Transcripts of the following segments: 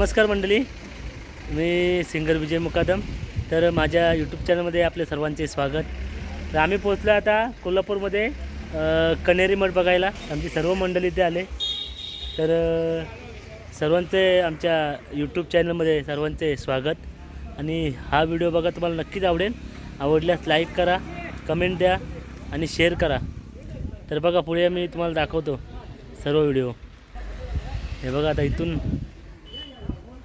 नमस्कार मंडळी. मी सिंगर विजय मुकादम. तर माझ्या यूट्यूब चॅनलमध्ये आपले सर्वांचे स्वागत. तर आम्ही पोचलो आता कोल्हापूरमध्ये अ, कण्हेरी मठ बघायला. आमची सर्व मंडळी इथे आले. तर सर्वांचे आमच्या यूट्यूब चॅनलमध्ये सर्वांचे स्वागत. आणि हा व्हिडिओ बघा तुम्हाला नक्कीच आवडेल. आवडल्यास लाईक करा कमेंट द्या आणि शेअर करा. तर बघा पुढे मी तुम्हाला दाखवतो सर्व व्हिडिओ हे बघा आता इथून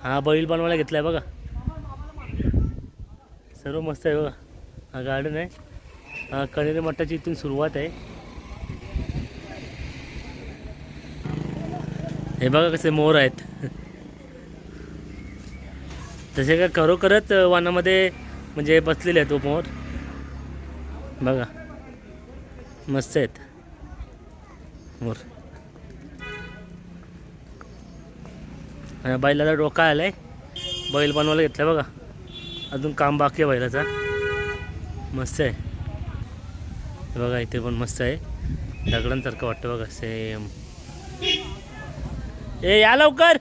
हा बैल बनवायला घेतला आहे बघा. सर्व मस्त आहे बघा. हा गार्डन आहे. हा कनेरी मठाची इथून सुरुवात आहे. हे बघा कसे मोर आहेत. तसे का खरोखरच वानामध्ये म्हणजे बसलेले आहेत तो मोर. बघा. मस्त आहेत. मोर. आणि बैलाचा डोका आलाय. बैल बनवायला घेतला बघा. अजून काम बाकी आहे बैलाचा. मस्त आहे. बघा इथे पण मस्त आहे. दगडांसारखं वाटतं बघा. सेम ए या लवकर!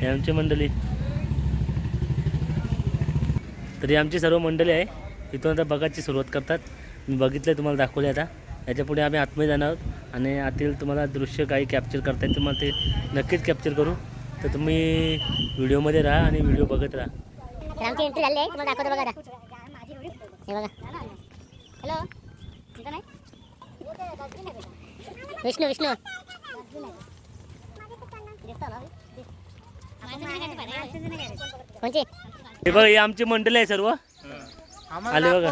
हे आमची मंडळी. तरी आमची सर्व मंडळी आहे. इथून आता बघायची सुरुवात करतात. मी बघितलं तुम्हाला दाखवले आता. याच्यापुढे आम्ही आतमध्ये जाणार आहोत. आणि आतील तुम्हाला दृश्य काही कॅप्चर करता येईल तुम्हाला ते नक्कीच कॅप्चर करू. तर तुम्ही व्हिडिओमध्ये राहा आणि व्हिडिओ बघत राहा. आमची एंट्री झाली आहे. तुम्हाला दाखवतो बघा हे बघा. हॅलो विष्णू विष्णू. कोणची? हे बघा हे आमची मंडळी आहे सर्व. आले बघा.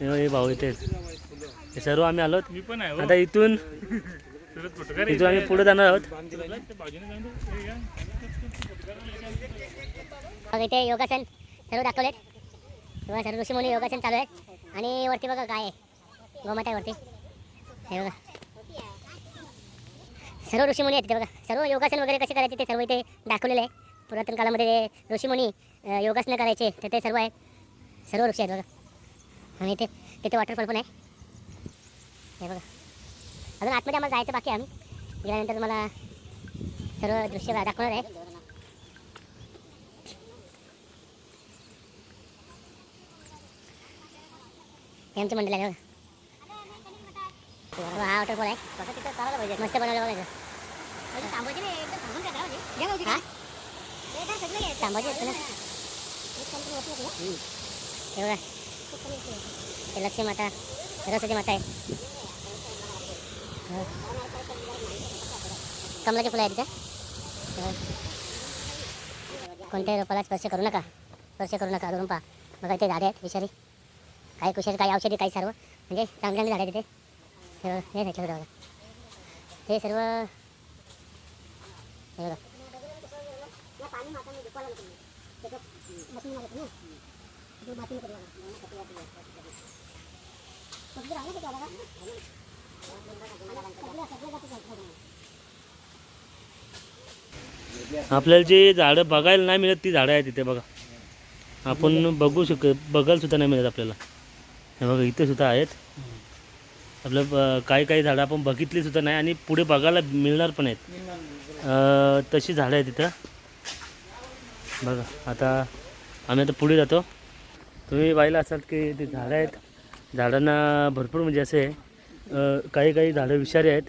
हे बघा, हे भाऊ इथे. हे सर्व आम्ही आलोत मी पण आहे आता इथून इथून आम्ही पुढे जाणार आहोत. इथे योगासन सर्व दाखवलेत. तेव्हा सर्व ऋषीमुनी योगासन चालू आहे आणि वरती बघा काय आहे. गोमाता आहे वरती. हे बघा. सर्व ऋषीमुनी आहेत ते बघा. सर्व योगासन वगैरे कसे करायचे ते सर्व इथे दाखवलेलं आहे. पुरातन काळामध्ये जे ऋषीमुनी अं, योगासनं करायचे तर ते सर्व आहे सर्व ऋषी आहेत बघा. आणि इथे तिथे वॉटरफॉल पण आहे. हे बघा. अजून आतमध्ये आम्हाला जायचं बाकी आम्ही गेल्यानंतर तुम्हाला सर्व दृश्य दाखवणार आहे. हे आमची मंडळ आहे बघा. हा वॉटरफॉल आहे. मस्त बनवलं बघा इथं. हा? थांबायचे आहेत ना? हे बघा. हे लक्ष्मी माता सरस्वती माता आहे. कमलाची फुलं आहेत तिथं कोणत्याही रोपाला स्पर्श करू नका. स्पर्श करू नका अजून पहा बघा ते झाडे आहेत विषारी. काही कुशारी काही औषधी काही सर्व. म्हणजे चांगले चांगले झाडे तिथे हे बघा हे बघा. हे सर्व हे बघा. आपल्याला जे झाडं बघायला नाही मिळत ती झाडं आहेत तिथे बघा. आपण बघू शक बघायला सुद्धा नाही मिळत आपल्याला. हे बघा इथे सुद्धा आहेत. आपलं काही काही झाडं आपण बघितली सुद्धा नाही आणि पुढे बघायला मिळणार पण आहेत. तशी झाडं आहेत तिथं बघा आता आम्ही आता पुढे जातो. तुम्ही पाहिलं असाल की ते झाडं आहेत. झाडांना भरपूर म्हणजे असे आहे काही काही झाडं विषारी आहेत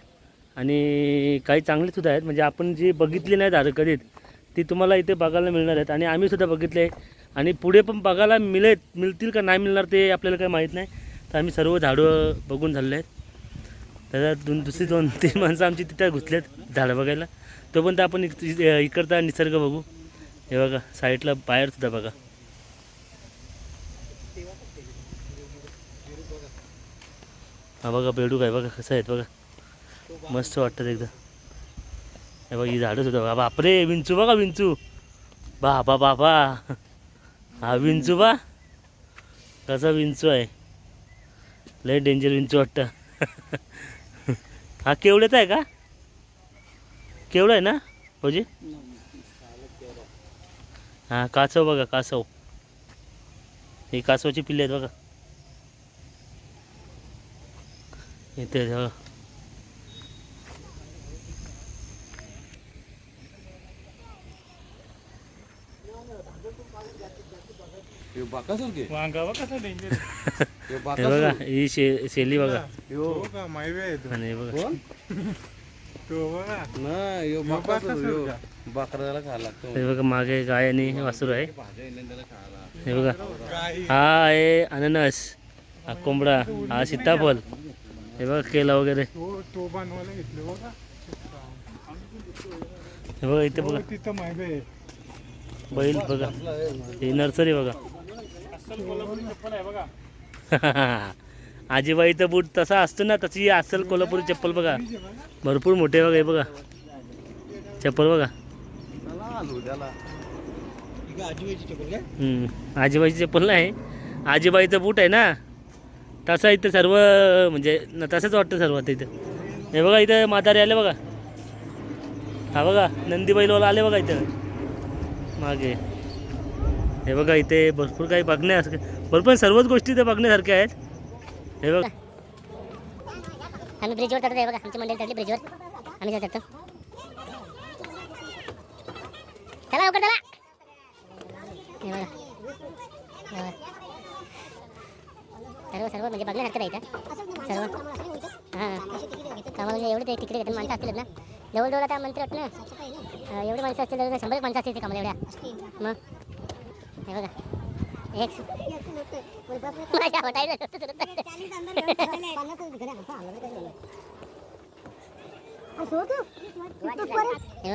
आणि काही चांगली सुद्धा आहेत. म्हणजे आपण जी बघितली नाही झाडं कधीच ती तुम्हाला इथे बघायला मिळणार आहेत. आणि आम्हीसुद्धा बघितले आणि पुढे पण बघायला मिळेल मिळतील का नाही मिळणार ते आपल्याला काही माहीत नाही. तर आम्ही सर्व झाडं बघून झालेले आहेत. त्याच्यात दोन दुसरी दोन तीन माणसं आमची तिथं घुसलेत झाडं बघायला. तोपर्यंत आपण इक- इकडचा निसर्ग बघू. हे बघा साईडला बाहेरसुद्धा बघा. हा बघा बेडूक आहे बघा कसं आहेत बघा. मस्त वाटतं एकदम हे बघा ही झाडं सुद्धा बघा. बापरे विंचू बघा विंचू. बाबा बाबा. हा विंचू बा. कसा विंचू आहे. लय डेंजर विंचू वाटतं. हा केवढ्याचा आहे का? केवढं आहे ना भाऊजी हां कासव बघा कासव ही कासवाची पिल्ले आहेत बघा. इथे हे बघा ही शेली बघा. बघा. हे बघा मागे गाय आणि वासरू आहे. हे बघा. हा आहे अननस हा कोंबडा हा सीताफल. हे बघा केला वगैरे. हे बघा इथे बघा. हो, तिथं माहिती आहे. बैल बघा. ही नर्सरी बघा. चप्पल आहे बघा आजीबाईचं बूट तसा असतो ना तशी असेल कोल्हापुरी चप्पल बघा. भरपूर मोठे बघा हे बघा. चप्पल बघा. आजीबाईची चप्पल नाही. आजीबाईचं बूट आहे ना. तसं इथं सर्व म्हणजे न तसंच वाटतं सर्व आता इथं. हे बघा इथं म्हातारे आले बघा. हा बघा नंदी बैलवाला आले बघा इथं. मागे. हे बघा इथे भरपूर काही बघण्यासारखं भरपूर सर्वच गोष्टी इथे बघण्यासारख्या आहेत. हे बघा. आम्ही ब्रिजवर चढतो आहे बघा. आमची मंडळी चढली ब्रिजवर आम्ही चढतो. चला लवकर चला. हे बघा. सर्व सर्व म्हणजे बघण्यासारखं नाही इथं सर्व हां. कामाला म्हणजे एवढे ते तिकडे घेतात माणसं असतील ना. जवळजवळ आता मंत्री वाटलं ना. एवढे माणसं असतील जवळ शंभर माणसं असतील कामाला एवढ्या मग. हे बघा. एक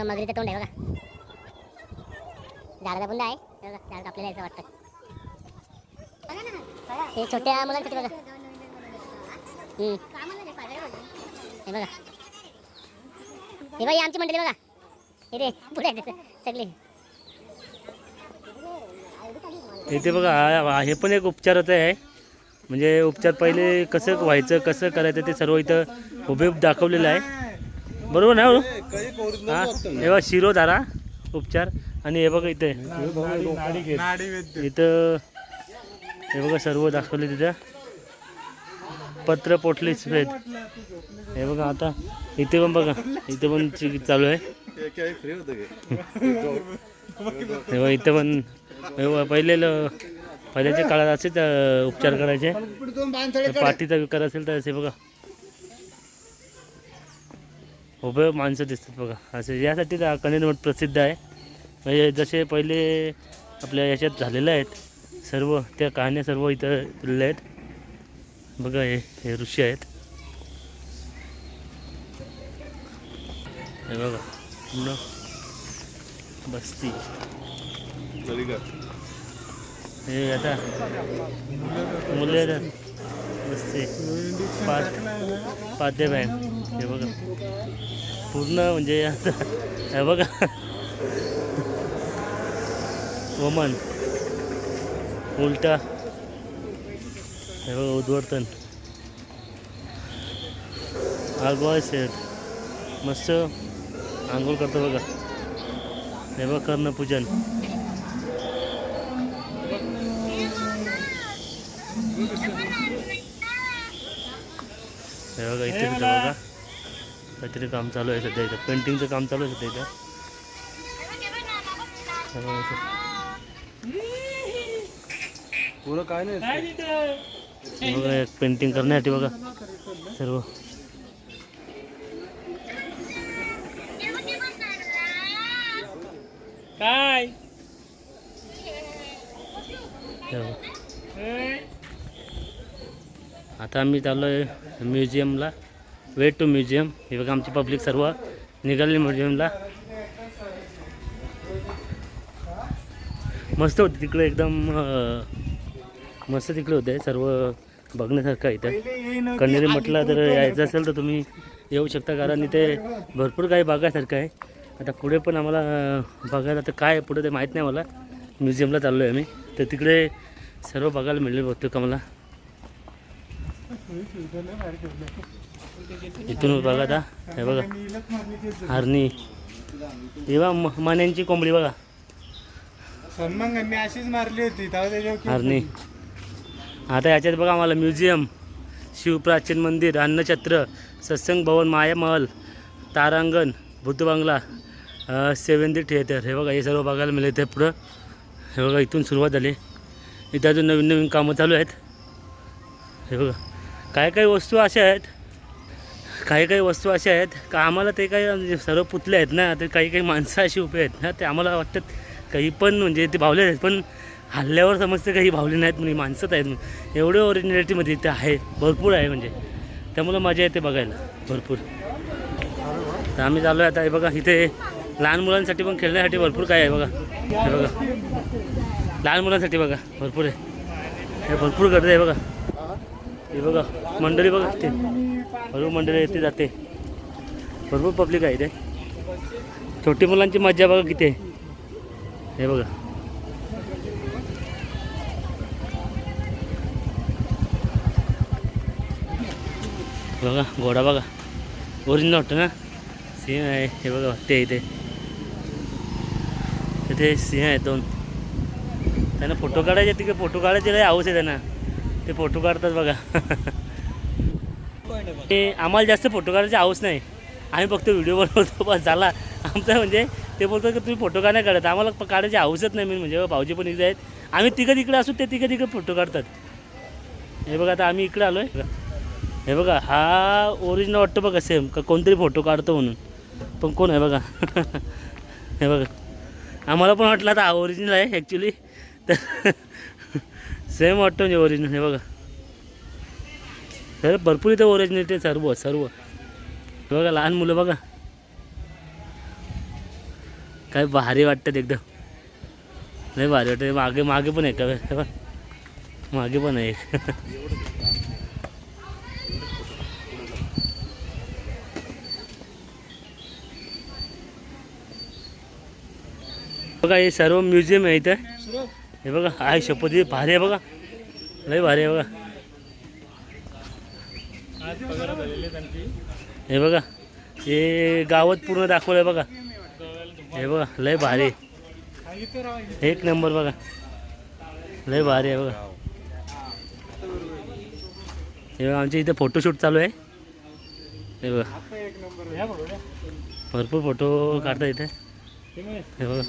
मगरीचं तोंड आहे बघा. झाडाचा बुंदा आहे. झाड आपल्याला यायचं वाटतं. हे छोट्या मुलांसाठी बघा. हम्म. हे बघा. हे बघा ही आमची मंडळी बघा. इथे पुढे आहेत सगळी. इथे बघा हा- हा- हे पण एक उपचाराचं आहे. म्हणजे उपचार पहिले कसं व्हायचं कसं करायचं ते सर्व इथं उभे दाखवलेलं आहे. बरोबर ना हो? हा हे बघा शिरोधारा उपचार. आणि हे बघा इथे. नाडी वैद्य इथं हे बघा सर्व दाखवले तिथं. पत्र पोटले सफेद हे बघा आता इथे पण बघा इथे पण चालू आहे. हे बघा इथं पण पहिले पहिल्याच्या काळात असेच उपचार करायचे. पाठीचा विकार असेल तर असे बघा. उभे माणसं दिसतात बघा. असे यासाठी हा प्रसिद्ध आहे. म्हणजे जसे पहिले आपल्या याच्यात झालेले आहेत सर्व त्या कहाण्या सर्व इथं दिलेल्या आहेत. बघा हे हे ऋषी आहेत. हे बघा पूर्ण बस्ती. हे आता मुले बसते. पाच पाद्य बँक. हे बघा. पूर्ण म्हणजे आता हे बघा. वमन. उलटा. हे बघा उद्वर्तन. आगवा शेत मस्त आंघोळ करतो बघा. हे बघा कर्णपूजन हे बघा इथे तिथं बघा. काहीतरी काम चालू आहे सध्या इथं. पेंटिंगचं काम चालू आहे सध्या इथं. पुरं काय नाही. हे बघा पेंटिंग करण्यासाठी बघा. सर्व. काय. आता आम्ही चाललो आहे म्युझियमला. वे टू म्युझियम हे बघा आमची पब्लिक सर्व निघाली म्युझियमला. मस्त होती तिकडे एकदम मस्त तिकडे होते सर्व बघण्यासारखं इथं. कन्हेरी म्हटलं तर यायचं असेल तर तुम्ही येऊ शकता कारण इथे भरपूर काही बघायसारखं आहे. आता पुढे पण आम्हाला बघायला तर काय पुढे ते माहीत नाही मला. म्युझियमला चाललो आहे आम्ही. तर तिकडे सर्व बघायला मिळेल बहुतेक आम्हाला. इथून बघा आता हे बघा. हरणी. हे म- मान्यांची कोंबडी बघा. सन्मानगंनी अशीच मारली होती हरणी. आता याच्यात बघा आम्हाला म्युझियम शिवप्राचीन मंदिर अन्नछत्र सत्संग भवन मायामहल तारांगण बुद्धबंगला सेवंदी थिएटर हे बघा हे सर्व बघायला मिळेल ते पुढं. हे बघा इथून सुरुवात झाली. इथे अजून नवीन नवीन कामं चालू आहेत. हे बघा काही काही वस्तू अशा आहेत? काही काही वस्तू अशा आहेत? का आम्हाला ते काही म्हणजे सर्व पुतले आहेत ना ते काही काही माणसं अशी उभे आहेत ना ते आम्हाला वाटतात काही पण म्हणजे ते भावले आहेत. पण हल्ल्यावर समजते काही भावले नाहीत म्हणजे माणसंच आहेत म्हणून. एवढे ओरिजिनॅलिटीमध्ये इथे आहे भरपूर आहे म्हणजे. त्यामुळं मजा येते बघायला भरपूर. तर आम्ही चाललो आहे आता हे बघा इथे लहान मुलांसाठी पण खेळण्यासाठी भरपूर काय आहे बघा. हे बघा. लहान मुलांसाठी बघा भरपूर आहे. हे भरपूर गर्दी आहे बघा. हे बघा मंडळी बघा ते भरपूर मंडळी येते जाते. भरपूर पब्लिक आहे इथे. छोटी मुलांची मज्जा बघा किती आहे. हे बघा. बघा घोडा बघा. ओरिजिनल वाटतं ना? सिंह आहे. हे बघा ते इथे तिथे सिंह आहेत दोन. त्यांना फोटो काढायचे तिकडे फोटो काढायचे लय हाऊस आहे त्यांना. ते फोटो काढतात बघा. ते आम्हाला जास्त फोटो काढायची हाऊस नाही. आम्ही फक्त व्हिडिओ बनवतो बस झाला. आमचं म्हणजे ते बोलतात की तुम्ही फोटो का नाही काढत? आम्हाला काढायची हाऊसच नाही मेन म्हणजे. भाऊजी पण इकडे आहेत. आम्ही तिघं तिकडे असू ते तिघं तिकडे फोटो काढतात. हे बघा आता आम्ही इकडे आलो आहे हे बघा हा ओरिजिनल वाटतं बघा सेम का कोणतरी फोटो काढतो म्हणून. पण कोण आहे बघा? हे बघा. आम्हाला पण वाटलं आता हा ओरिजिनल आहे ॲक्च्युली तर सेम वाटतं म्हणजे ओरिजिनल हे बघा. सर भरपूर इथे ओरिजिनल ते सर्व सर्व. हे बघा लहान मुलं बघा. काय भारी वाटतात एकदम. लय भारी वाटतं. मागे मागे पण आहे का हे मागे पण आहे बघा हे सर्व म्युझियम आहे इथं. हे बघा आहे शपथ भारी आहे बघा. लय भारी आहे बघा. हे बघा हे गावात पूर्ण दाखवलं आहे बघा. हे बघा लय भारी एक नंबर बघा. लय भारी आहे बघा. हे बघा आमच्या इथे फोटोशूट चालू आहे. हे बघा. भरपूर फोटो काढतात इथे. हे बघा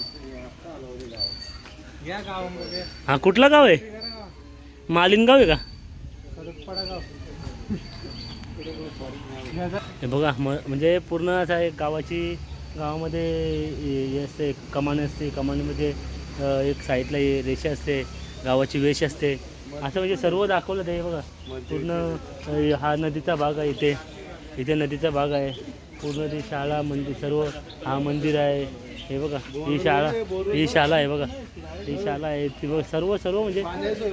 हा कुठला गाव आहे? मालिनगाव आहे का? गाव हे बघा म म्हणजे पूर्ण असं आहे गावाची गावामध्ये हे असते कमान असते कमानीमध्ये एक साईडला रेषा असते गावाची वेश असते. असं म्हणजे सर्व दाखवलं ते हे बघा. पूर्ण हा नदीचा भाग आहे इथे. इथे नदीचा भाग आहे. पूर्ण ती शाळा मंदिर सर्व हा मंदिर आहे. हे बघा ही शाळा ही शाळा आहे बघा. ही शाळा आहे. ती बघ सर्व सर्व म्हणजे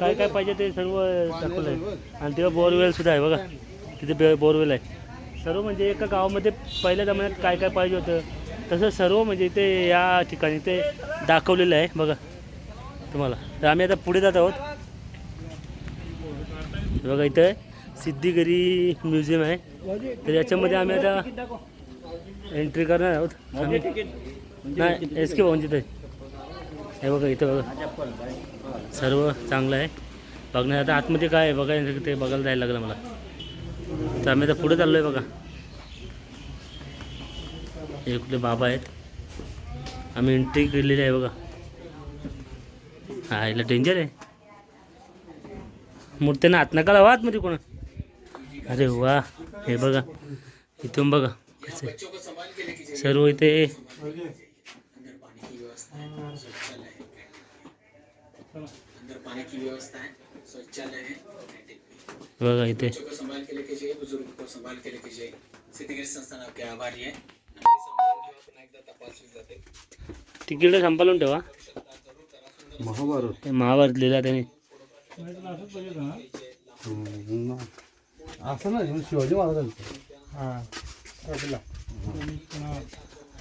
काय काय पाहिजे ते सर्व दाखवलं आहे. आणि तेव्हा बोरवेल सुद्धा आहे बघा. तिथे बे बोरवेल आहे. सर्व म्हणजे एका गावामध्ये पहिल्या जमान्यात काय काय पाहिजे होतं? तसं सर्व म्हणजे इथे या ठिकाणी ते दाखवलेलं आहे बघा. तुम्हाला. तर आम्ही आता पुढे जात आहोत. बघा इथं सिद्धिगिरी म्युझियम आहे. तर याच्यामध्ये आम्ही आता एंट्री करणार आहोत. नाही एस के भाऊंची ते हे बघा इथं बघा. सर्व चांगलं आहे. बघण्यात आता आतमध्ये काय आहे बघायला ते बघायला जायला लागलं मला. तर आम्ही आता पुढे चाललो आहे बघा. हे कुठले बाबा आहेत. आम्ही एंट्री केलेली आहे बघा. हा याला डेंजर आहे. मूर्त्यांना हात नका लावा आतमध्ये कोणा. अरे वा हे बघा. इथून बघा. कसं. सर्व इथे अंदर पानी की व्यवस्था है शौचालय है बघा इथे. को संभाल के लेके जाइए बुजुर्ग को संभाल के लेके जाइए। सिद्धगिरी संस्थान आपके आभारी है। जाते तिकीट सांभाळून ठेवा. महाभारत. ते महाभारत लिहिला त्याने. ना. असं नाही शिवाजी महाराजांचं. हां.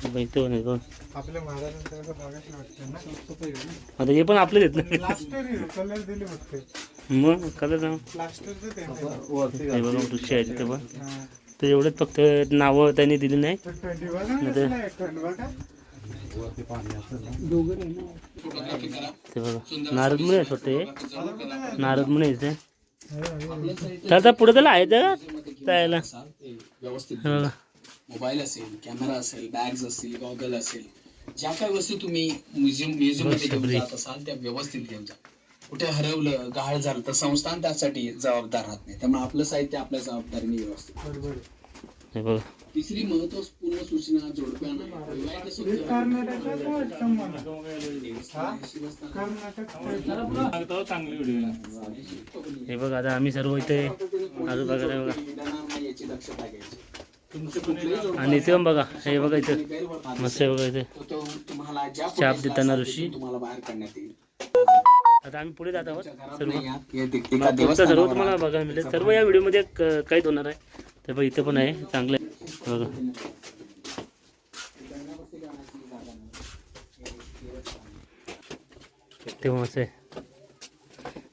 आपला आता हे पण आपलेच आहेत ना. मग कलर दृश्य आहे. तिथे पण. हां. तर एवढंच फक्त नावं त्यांनी दिली नाही. ते- बघा नारद मुनी आहे? छोटे नारद मुनी आहे इथे तर पुढे त्याला आहे तर. जायला बघा मोबाईल असेल कॅमेरा असेल बॅग्स असतील गॉगल असेल ज्या काही वस्तू तुम्ही म्युझियम म्युझियममध्ये घेऊन. जात असाल त्या व्यवस्थित घेऊन जा. कुठे हरवलं गहाळ झालं तर संस्थान त्यासाठी जबाबदार राहत नाही. त्यामुळे आपलं साहित्य आपल्या जबाबदारीने व्यवस्थित. हे तिसरी महत्त्वपूर्ण सूचना जोडप्यांना हे बघा आता आम्ही सर्व इथे आजू बघायला बघा. विधानावर नाही याची दक्षता घ्यायची. आणि इथे बघा हे बघा इथे. मस्त आहे बघा इथे. तो- शाप देताना ऋषी. आता आम्ही पुढे जात आहोत. सर्व एका सर्व तुम्हाला बघायला मिळेल. सर्व या व्हिडिओमध्ये क- काहीच होणार आहे. तर बघ इथे पण आहे. चांगलं आहे. बघा. ते मस्त आहे.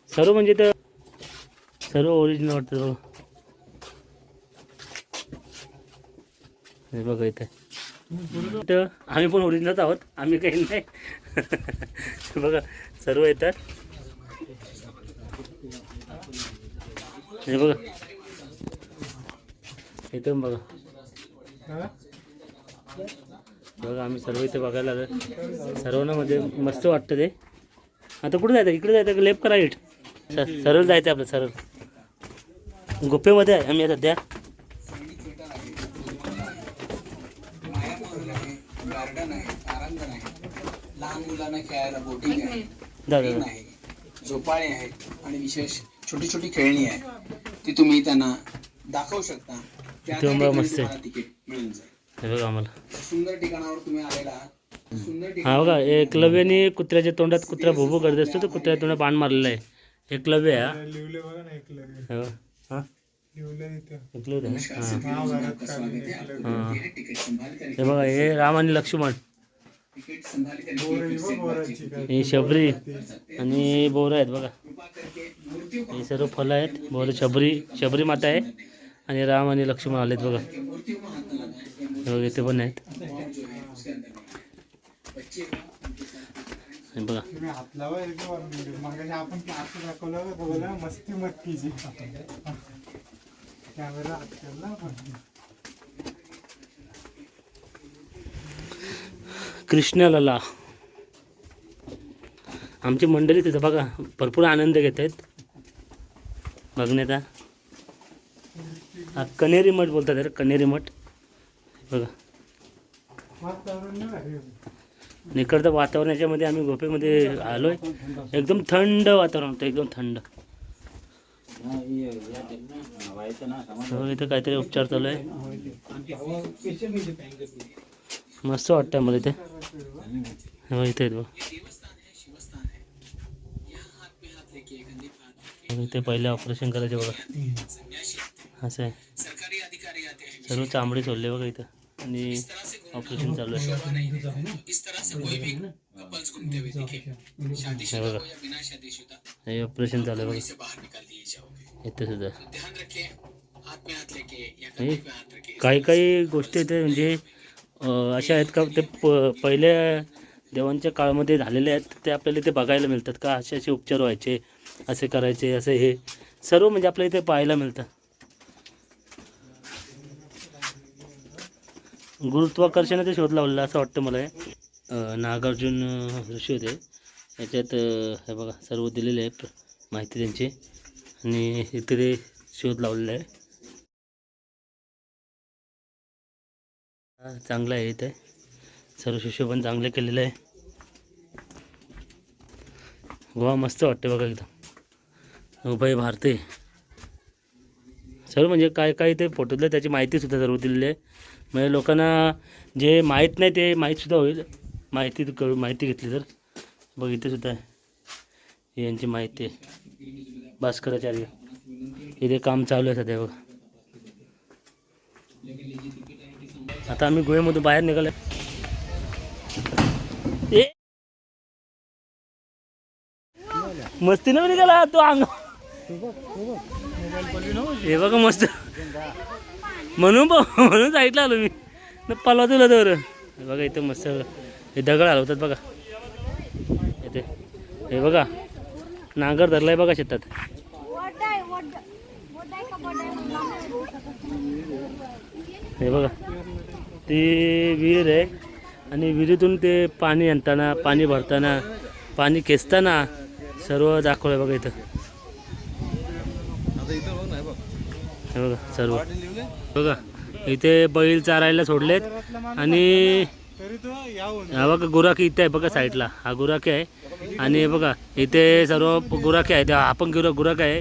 सर्व म्हणजे तर सर्व ओरिजिनल वाटतं बघा हे बघा इथे. आम्ही पण ओरिजिनलच आहोत. आम्ही काही नाही. बघा सर्व येतात. हे बघा. इथं बघा. बघा आम्ही सर्व इथे बघायला आलो सर्वांना म्हणजे मस्त वाटतं ते. आता कुठे जायचं? इकडे जायचं लेप करा इट सरळ जायचं आपलं सरळ. गुप्पेमध्ये आहे. आम्ही सध्या मायामहल आहे गार्डन आहे तारांगण आहे लहान मुलांना खेळायला बोटिंग आहे झोपाळे आहेत आणि विशेष छोटी छोटी खेळणी आहे ती तुम्ही त्यांना दाखवू शकता. त्या ठिकाणी मस्त आहे. तुम्हाला तिकीट मिळून जाईल. हे बघा आम्हाला. सुंदर ठिकाणावर तुम्ही आलेला आहात. सुंदर हा बघा एकलव्याने कुत्र्याच्या तोंडात कुत्रा भोबो करत असतो तर कुत्र्याच्या तोंडात बाण मारलेला आहे. एकलव्य आहे हा. लिवले बघा ना ऐकलं हे बघा. हा? लिवले इथं. एकलव्य आहे ना? हा महाभारत कालीन ऐकलं हा. तिकीट संभाल कर हे बघा हे राम आणि लक्ष्मण. हे शबरी आणि बोरं आहेत बघा. हे सर्व फळं आहेत. बोरं शबरी शबरी माता आहे. आणि राम आणि लक्ष्मण बघा. ये हे बघा इथे पण आहेत. फॉर्म जो है उसके अंदर नहीं है। बच्चे को उनके साथ हे बघा तुम्ही हात लावा एकदम मग आपण क्लास दाखवलं बघा मस्ती मटकीची कृष्णलला. आमची मंडळी तिथं बघा भरपूर आनंद घेत आहेत. बघण्याचा. हा कनेरी मठ बोलतात यार कनेरी मठ. बघा. वातावरण नाही निकडतं वातावरण याच्यामध्ये आम्ही गोपेमध्ये आलो आहे एकदम थंड वातावरण होतं एकदम थंड. हो, इथं काहीतरी उपचार चालू आहे. मस्त वाटतं मला इथे. हो इथे आहेत बघ. बघा, इथे पहिले ऑपरेशन करायचे बघा. असं आहे. सर्व चांबडे सोडले बघा इथं. आणि ऑपरेशन चालू आहे. बघा. हे ऑपरेशन चालू आहे बघा. इथे सुद्धा. काही काही गोष्टी इथे म्हणजे अशा आहेत का? ते प पहिल्या देवांच्या काळामध्ये झालेले आहेत. ते आपल्याला इथे बघायला मिळतात का? असे असे उपचार व्हायचे असे करायचे असे हे. सर्व म्हणजे आपल्याला इथे पाहायला मिळतं. गुरुत्वाकर्षणाचा शोध लावलेला असं वाटतं मला हे. नागार्जुन ऋषी होते. याच्यात हे बघा सर्व दिलेले आहे माहिती त्यांची. आणि इथे ते शोध लावलेला आहे. हा, चांगलं आहे इथे. सर्व सुशोभन चांगलं चांगले केलेलं आहे. गोवा मस्त वाटते बघा एकदम उभय भारती. सर्व म्हणजे काय काय ते फोटोतलं त्याची माहितीसुद्धा सर्व दिलेली आहे. म्हणजे लोकांना जे माहीत नाही ते माहीतसुद्धा होईल. माहिती करू माहिती घेतली तर. बघ इथेसुद्धा आहे. यांची माहिती आहे. भास्कराचार्य. इथे काम चालू आहे सध्या बघ. आता आम्ही गुहेमधून बाहेर निघालो ए! मस्ती न निघाला तो अंग. हे बघा मस्त. म्हणून म्हणून साईडला आलो मी. न पलवा तुला तर हे बघा इथं मस्त हे दगड हलवतात बघा. इथे. हे बघा. नांगर धरलाय बघा शेतात. हे बघा. ती विहीर आहे आणि विहिरीतून ते पाणी आणताना पाणी भरताना पाणी खेचताना सर्व दाखवलं बघा इथं. बघ. हे सर्व. बघा इथे बैल चारायला सोडलेत आणि हा बघा गुराखी इथे आहे बघा साईडला. हा गुराखी आहे आणि बघा इथे सर्व गुराखी आहे हा पण गुरा गुराख आहे.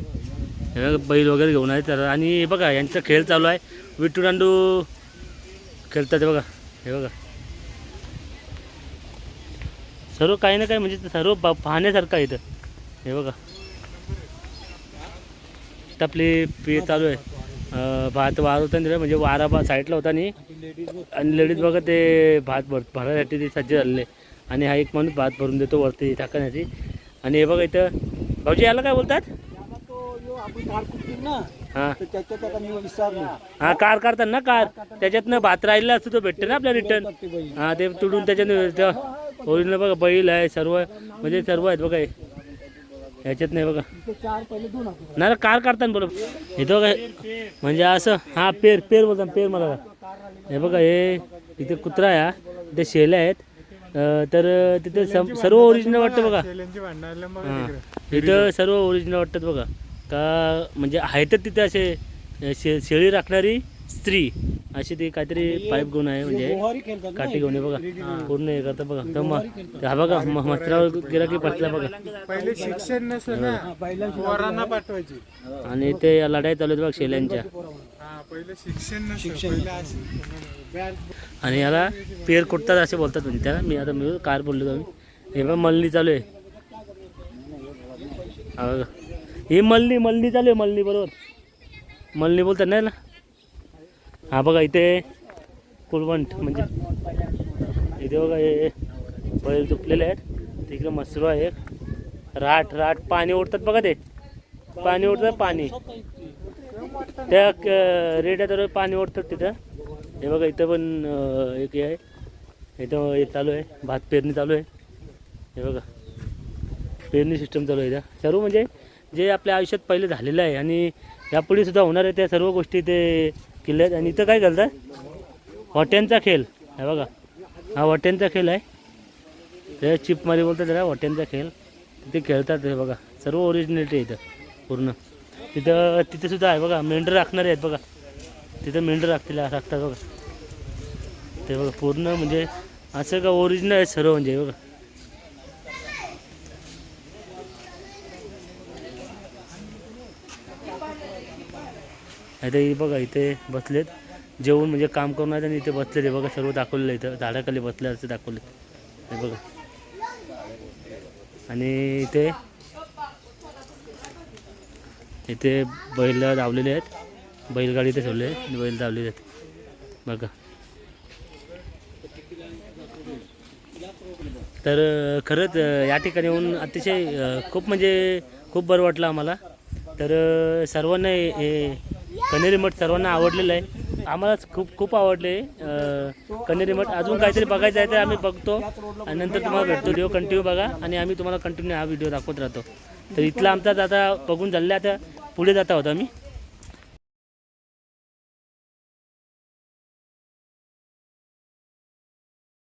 हे बैल वगैरे घेऊन आहे तर आणि बघा यांचा खेळ चालू आहे. विट्टू दांडू खेळतात बघा हे बघा. सर्व काही ना काही म्हणजे सर्व पाहण्यासारखं आहे इथं. हे बघा. आता आपली पे चालू आहे. अं, भात वारवताना दिलं म्हणजे वारा बा साईडला होता आणि आणि लेडीज बघा ते भात भर भरायसाठी ते सज्ज झालेले. आणि हा एक माणूस भात भरून देतो वरती टाकण्यासाठी. आणि हे बघा इथं भाऊजी याला काय बोलतात? हां हा कार काढतात ना कार त्याच्यातनं भात राहिलेला असतो तो भेटते ना आपल्या रिटर्न हा ते तुडून त्याच्यात ओरिजिनल बघा बैल आहे सर्व म्हणजे सर्व आहेत बघा हे. ह्याच्यात नाही बघा नाही कार काढताना बरोबर इथं बघा म्हणजे असं हा पेर पेर बोलतात पेर मला हे बघा हे इथे कुत्रा आहे हा इथे शेल्या आहेत अं, तर तिथे सम- सर्व ओरिजिनल वाटतं बघा हां इथं सर्व ओरिजिनल वाटतात बघा का म्हणजे आहेतच तिथे असे शे शेळी राखणारी स्त्री अशी ती काहीतरी पाईप घेऊन आहे म्हणजे काठी घेऊन आहे बघा. पूर्ण हे करतात बघा. तर मग हा बघा मस्तरावर गेला की बसला बघा. पहिले शिक्षण नसलं पाठवायची. आणि ते लढाई चालू आहेत बघा शेल्यांच्या हा पहिले शिक्षण आणि याला पेर कुटतात असे बोलतात म्हणजे त्याला मी आता मी कार बोललो आम्ही हे बघा मल्ली चालू आहे. हे मल्ली मल्ली चालू आहे मल्ली बरोबर. मल्ली बोलतात नाही ना? हा बघा इथे कुलवंट म्हणजे इथे बघा हे बैल झुपलेले आहेत. तिकडे मसरू आहे राठ राट राट पाणी ओढतात बघा ते. पाणी ओढतात पाणी. त्या क- रेड्यात पाणी ओढतात तिथं. हे बघा इथं पण एक हे आहे. इथं हे चालू आहे. भात पेरणी चालू आहे. हे बघा. पेरणी सिस्टम चालू आहे इथं. सर्व म्हणजे जे आपल्या आयुष्यात पहिले झालेलं आहे आणि यापुढे सुद्धा होणार आहे त्या सर्व गोष्टी ते केल्या आहेत. आणि इथं काय घालतात हॉट्यांचा खेळ. आहे बघा. हा हॉट्यांचा खेळ आहे. ते चिपमध्ये बोलतात जरा हॉट्यांचा खेळ. तिथे खेळतात हे बघा. सर्व ओरिजिनॅलिटी आहे इथं पूर्ण. तिथं तिथेसुद्धा आहे बघा. मेंढर राखणारे आहेत बघा. तिथं मेंढर राखतील राखतात बघा. ते बघा पूर्ण म्हणजे असं का ओरिजिनल आहे सर्व म्हणजे बघा. इथे बघा इथे बसलेत. जेवण म्हणजे काम करून आहेत आणि इथे बसलेत. हे बघा सर्व दाखवलेलं इथं. झाडाखाली बसले असं दाखवले हे बघा. आणि इथे इथे बैल धावलेले आहेत. बैलगाडी इथे ठेवले आहे बैल धावलेले आहेत. बघा. तर खरंच या ठिकाणी येऊन अतिशय खूप म्हणजे खूप बरं वाटलं आम्हाला. तर सर्वांना हे- हे कनेरी मठ सर्वांना आवडलेलं आहे. आम्हालाच खूप खूप आवडले. अं, कनेरी मठ अजून काहीतरी बघायचं आहे तर आम्ही बघतो. आणि नंतर तुम्हाला भेटतो. व्हिडिओ कंटिन्यू बघा. आणि आम्ही तुम्हाला कंटिन्यू हा व्हिडिओ दाखवत राहतो. तर इथला आमचा आता बघून झालेला आता पुढे जाता होता आम्ही.